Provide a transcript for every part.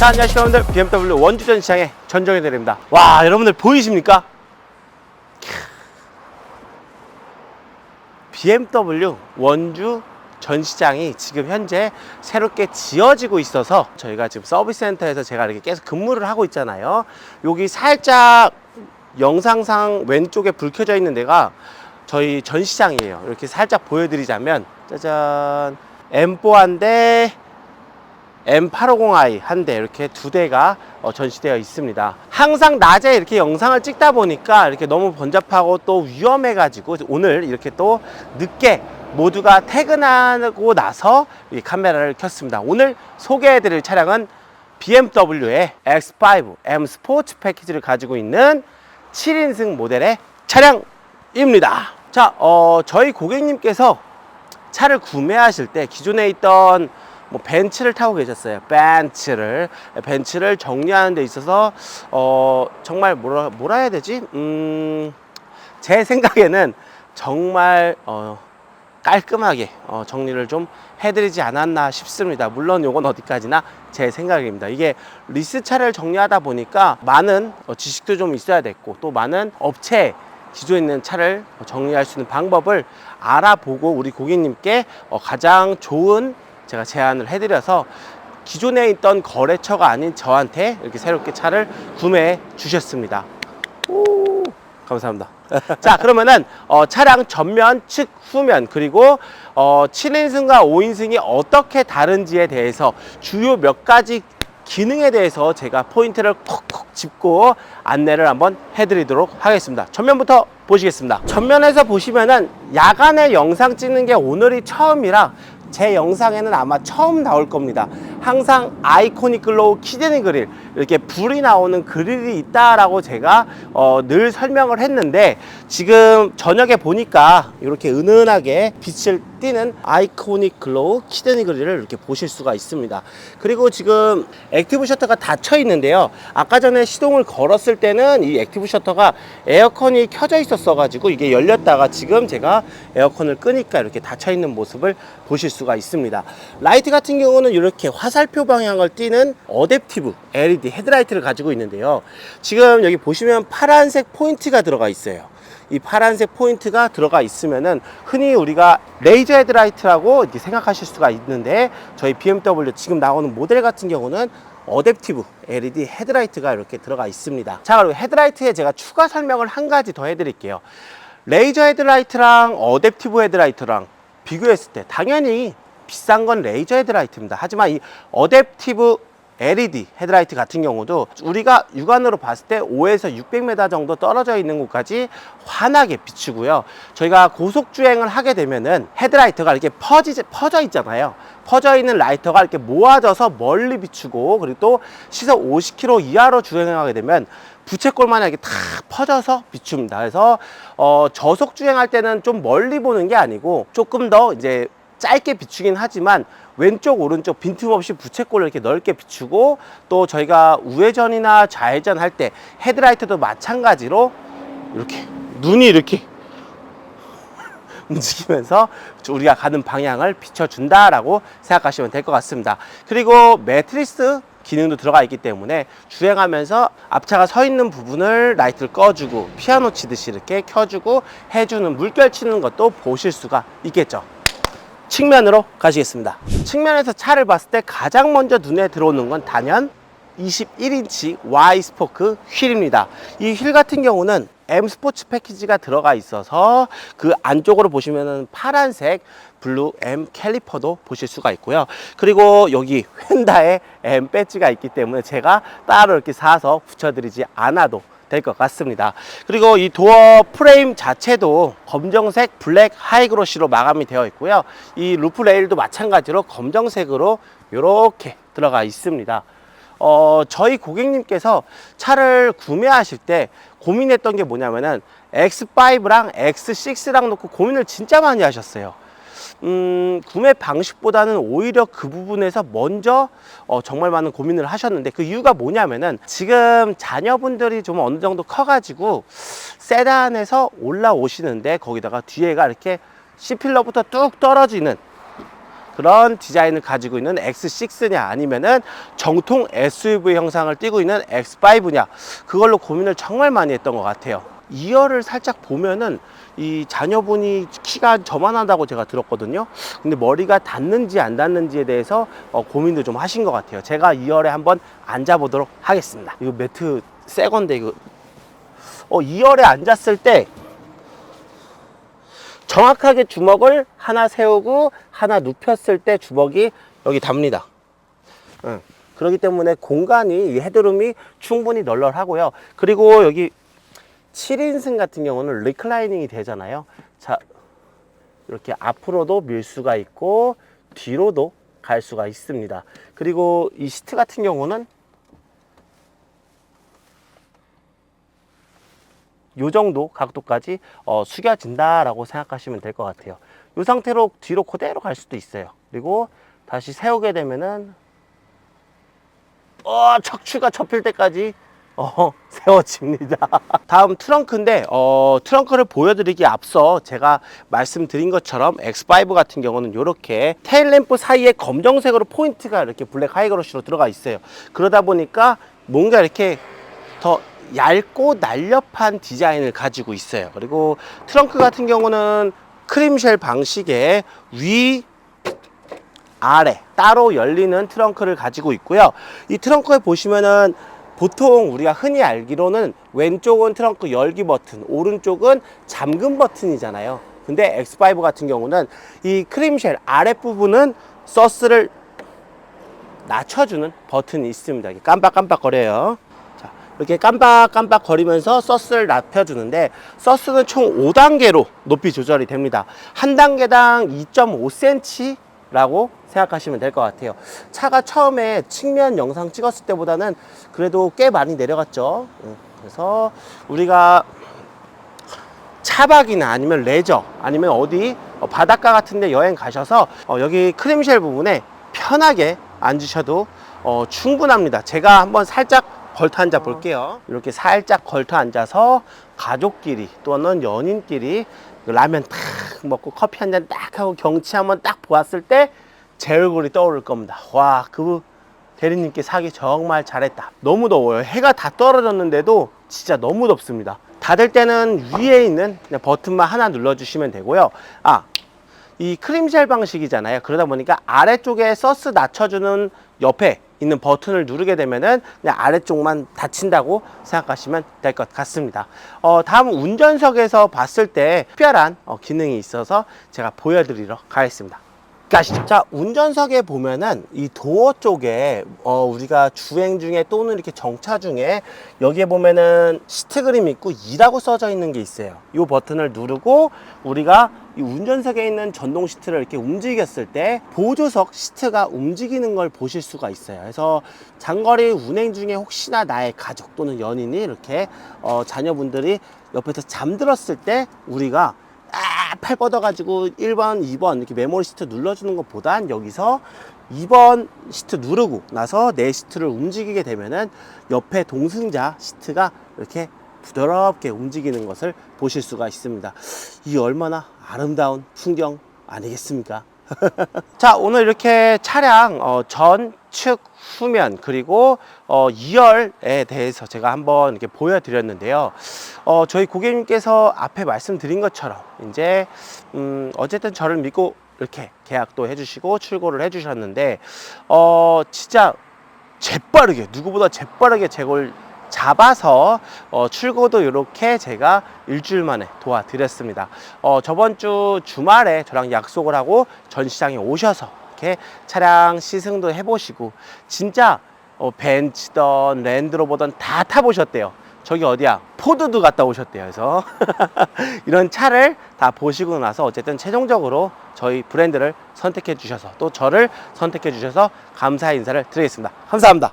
자, 안녕하십니까 여러분들 BMW 원주 전 시장의 전정희 대리입니다. 와, 여러분들 보이십니까? BMW 원주 전시장이 지금 현재 새롭게 지어지고 있어서 저희가 지금 서비스 센터에서 제가 이렇게 계속 근무를 하고 있잖아요. 여기 살짝 영상상 왼쪽에 불 켜져 있는 데가 저희 전시장이에요. 이렇게 살짝 보여드리자면 짜잔 M4 한대 M850i 한 대 이렇게 두 대가 어, 전시되어 있습니다. 항상 낮에 이렇게 영상을 찍다 보니까 이렇게 너무 번잡하고 또 위험해 가지고 오늘 이렇게 또 늦게 모두가 퇴근하고 나서 이 카메라를 켰습니다. 오늘 소개해 드릴 차량은 BMW의 X5 M 스포츠 패키지를 가지고 있는 7인승 모델의 차량입니다. 자, 어, 저희 고객님께서 차를 구매하실 때 기존에 있던 뭐 벤츠를 타고 계셨어요. 벤츠를 벤츠를 정리하는 데 있어서 어 정말 뭐라 뭐라 해야 되지? 음 제 생각에는 정말 어 깔끔하게 어, 정리를 좀 해드리지 않았나 싶습니다. 물론 요건 어디까지나 제 생각입니다. 이게 리스 차를 정리하다 보니까 많은 어, 지식도 좀 있어야 됐고 또 많은 업체 기존에 있는 차를 정리할 수 있는 방법을 알아보고 우리 고객님께 어, 가장 좋은 제가 제안을 해드려서 기존에 있던 거래처가 아닌 저한테 이렇게 새롭게 차를 구매해 주셨습니다. 오, 감사합니다. 자, 그러면은 어, 차량 전면, 측, 후면 그리고 어, 7인승과 5인승이 어떻게 다른지에 대해서 주요 몇 가지 기능에 대해서 제가 포인트를 콕콕 짚고 안내를 한번 해드리도록 하겠습니다. 전면부터 보시겠습니다. 전면에서 보시면은 야간에 영상 찍는 게 오늘이 처음이라 제 영상에는 아마 처음 나올 겁니다. 항상 아이코닉 글로우 키드니 그릴 이렇게 불이 나오는 그릴이 있다라고 제가 어, 늘 설명을 했는데 지금 저녁에 보니까 이렇게 은은하게 빛을 띠는 아이코닉 글로우 키드니 그릴을 이렇게 보실 수가 있습니다. 그리고 지금 액티브 셔터가 닫혀 있는데요. 아까 전에 시동을 걸었을 때는 이 액티브 셔터가 에어컨이 켜져 있었어 가지고 이게 열렸다가 지금 제가 에어컨을 끄니까 이렇게 닫혀 있는 모습을 보실 수가 있습니다. 라이트 같은 경우는 이렇게 화 살표 방향을 띠는 어댑티브 LED 헤드라이트를 가지고 있는데요. 지금 여기 보시면 파란색 포인트가 들어가 있어요. 이 파란색 포인트가 들어가 있으면은 흔히 우리가 레이저 헤드라이트라고 이렇게 생각하실 수가 있는데 저희 BMW 지금 나오는 모델 같은 경우는 어댑티브 LED 헤드라이트가 이렇게 들어가 있습니다. 자, 그리고 헤드라이트에 제가 추가 설명을 한 가지 더 해드릴게요. 레이저 헤드라이트랑 어댑티브 헤드라이트랑 비교했을 때 당연히 비싼 건 레이저 헤드라이트입니다. 하지만 이 어댑티브 LED 헤드라이트 같은 경우도 우리가 육안으로 봤을 때 5에서 600m 정도 떨어져 있는 곳까지 환하게 비추고요. 저희가 고속 주행을 하게 되면은 헤드라이트가 이렇게 퍼지, 퍼져 있잖아요. 퍼져 있는 라이터가 이렇게 모아져서 멀리 비추고 그리고 또 시속 50km 이하로 주행하게 되면 부채꼴만 이렇게 탁 퍼져서 비춥니다. 그래서 어, 저속 주행할 때는 좀 멀리 보는 게 아니고 조금 더 이제 짧게 비추긴 하지만 왼쪽 오른쪽 빈틈없이 부채꼴을 이렇게 넓게 비추고 또 저희가 우회전이나 좌회전 할 때 헤드라이트도 마찬가지로 이렇게 눈이 이렇게 움직이면서 우리가 가는 방향을 비춰준다라고 생각하시면 될 것 같습니다. 그리고 매트리스 기능도 들어가 있기 때문에 주행하면서 앞차가 서 있는 부분을 라이트를 꺼주고 피아노 치듯이 이렇게 켜주고 해주는 물결 치는 것도 보실 수가 있겠죠. 측면으로 가시겠습니다. 측면에서 차를 봤을 때 가장 먼저 눈에 들어오는 건 단연 21인치 Y 스포크 휠입니다. 이 휠 같은 경우는 M 스포츠 패키지가 들어가 있어서 그 안쪽으로 보시면은 파란색 블루 M 캘리퍼도 보실 수가 있고요. 그리고 여기 휀다에 M 배지가 있기 때문에 제가 따로 이렇게 사서 붙여드리지 않아도 될 것 같습니다. 그리고 이 도어 프레임 자체도 검정색 블랙 하이그로시로 마감이 되어 있고요. 이 루프 레일도 마찬가지로 검정색으로 이렇게 들어가 있습니다. 어, 저희 고객님께서 차를 구매하실 때 고민했던 게 뭐냐면은 X5랑 X6랑 놓고 고민을 진짜 많이 하셨어요. 음, 구매 방식보다는 오히려 그 부분에서 먼저 어, 정말 많은 고민을 하셨는데 그 이유가 뭐냐면은 지금 자녀분들이 좀 어느 정도 커가지고 세단에서 올라오시는데 거기다가 뒤에가 이렇게 C필러부터 뚝 떨어지는 그런 디자인을 가지고 있는 X6냐 아니면은 정통 SUV 형상을 띠고 있는 X5냐 그걸로 고민을 정말 많이 했던 것 같아요. 2열을 살짝 보면은 이 자녀분이 키가 저만하다고 제가 들었거든요. 근데 머리가 닿는지 안 닿는지에 대해서 어, 고민도 좀 하신 것 같아요. 제가 2열에 한번 앉아보도록 하겠습니다. 이거 매트 새 건데 이거 어, 2열에 앉았을 때 정확하게 주먹을 하나 세우고 하나 눕혔을 때 주먹이 여기 답니다. 응. 그렇기 때문에 공간이 이 헤드룸이 충분히 널널하고요. 그리고 여기 7인승 같은 경우는 리클라이닝이 되잖아요. 자, 이렇게 앞으로도 밀 수가 있고 뒤로도 갈 수가 있습니다. 그리고 이 시트 같은 경우는 요 정도 각도까지 어, 숙여진다라고 생각하시면 될 것 같아요. 이 상태로 뒤로 그대로 갈 수도 있어요. 그리고 다시 세우게 되면은 어, 척추가 접힐 때까지 어, 세워집니다. 다음 트렁크인데 어, 트렁크를 보여드리기 앞서 제가 말씀드린 것처럼 X5 같은 경우는 이렇게 테일램프 사이에 검정색으로 포인트가 이렇게 블랙 하이그로시로 들어가 있어요. 그러다 보니까 뭔가 이렇게 더 얇고 날렵한 디자인을 가지고 있어요. 그리고 트렁크 같은 경우는 크림쉘 방식의 위, 아래 따로 열리는 트렁크를 가지고 있고요. 이 트렁크에 보시면은 보통 우리가 흔히 알기로는 왼쪽은 트렁크 열기 버튼, 오른쪽은 잠금 버튼이잖아요. 근데 X5 같은 경우는 이 크림쉘 아랫부분은 서스를 낮춰주는 버튼이 있습니다. 이렇게 깜빡깜빡 거려요. 자, 이렇게 깜빡깜빡 거리면서 서스를 낮춰주는데 서스는 총 5단계로 높이 조절이 됩니다. 한 단계당 2.5cm 라고 생각하시면 될 것 같아요. 차가 처음에 측면 영상 찍었을 때보다는 그래도 꽤 많이 내려갔죠. 음, 그래서 우리가 차박이나 아니면 레저 아니면 어디 어, 바닷가 같은데 여행 가셔서 어, 여기 크림쉘 부분에 편하게 앉으셔도 어, 충분합니다. 제가 한번 살짝 걸터 앉아 볼게요. 이렇게 살짝 걸터 앉아서 가족끼리 또는 연인끼리 라면 탁 먹고 커피 한 잔 딱 하고 경치 한번 딱 보았을 때 제 얼굴이 떠오를 겁니다. 와, 그 대리님께 사기 정말 잘했다. 너무 더워요. 해가 다 떨어졌는데도 진짜 너무 덥습니다. 닫을 때는 위에 있는 버튼만 하나 눌러주시면 되고요. 아, 이 크림쉘 방식이잖아요. 그러다 보니까 아래쪽에 서스 낮춰주는 옆에 있는 버튼을 누르게 되면은 그냥 아래쪽만 닫힌다고 생각하시면 될 것 같습니다. 어, 다음 운전석에서 봤을 때 특별한 어, 기능이 있어서 제가 보여드리러 가겠습니다. 가시죠. 자, 운전석에 보면은 이 도어 쪽에 어, 우리가 주행 중에 또는 이렇게 정차 중에 여기에 보면은 시트 그림 있고 2라고 써져 있는 게 있어요. 이 버튼을 누르고 우리가 이 운전석에 있는 전동 시트를 이렇게 움직였을 때 보조석 시트가 움직이는 걸 보실 수가 있어요. 그래서 장거리 운행 중에 혹시나 나의 가족 또는 연인이 이렇게 어, 자녀분들이 옆에서 잠들었을 때 우리가 아, 팔 뻗어가지고 1번, 2번 이렇게 메모리 시트 눌러주는 것보단 여기서 2번 시트 누르고 나서 내 시트를 움직이게 되면은 옆에 동승자 시트가 이렇게 부드럽게 움직이는 것을 보실 수가 있습니다. 이 얼마나 아름다운 풍경 아니겠습니까? 자 오늘 이렇게 차량 어, 전 측 후면 그리고 어, 2열에 대해서 제가 한번 이렇게 보여드렸는데요. 어, 저희 고객님께서 앞에 말씀드린 것처럼 이제 음, 어쨌든 저를 믿고 이렇게 계약도 해주시고 출고를 해주셨는데 어, 진짜 재빠르게 누구보다 재빠르게 제걸 잡아서 어, 출고도 이렇게 제가 일주일 만에 도와드렸습니다. 어, 저번 주 주말에 저랑 약속을 하고 전시장에 오셔서 이렇게 차량 시승도 해보시고 진짜 어, 벤츠든 랜드로버든 다 타보셨대요. 저기 어디야? 포드도 갔다 오셨대요. 그래서 이런 차를 다 보시고 나서 어쨌든 최종적으로 저희 브랜드를 선택해 주셔서 또 저를 선택해 주셔서 감사 인사를 드리겠습니다. 감사합니다.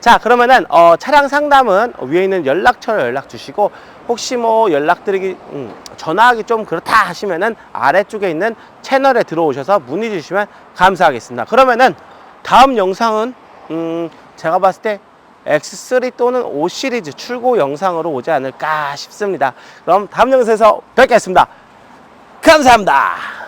자 그러면은 어, 차량 상담은 위에 있는 연락처를 연락 주시고 혹시 뭐 연락드리기 음, 전화하기 좀 그렇다 하시면은 아래쪽에 있는 채널에 들어오셔서 문의 주시면 감사하겠습니다. 그러면은 다음 영상은 음, 제가 봤을 때 X3 또는 5 시리즈 출고 영상으로 오지 않을까 싶습니다. 그럼 다음 영상에서 뵙겠습니다. 감사합니다.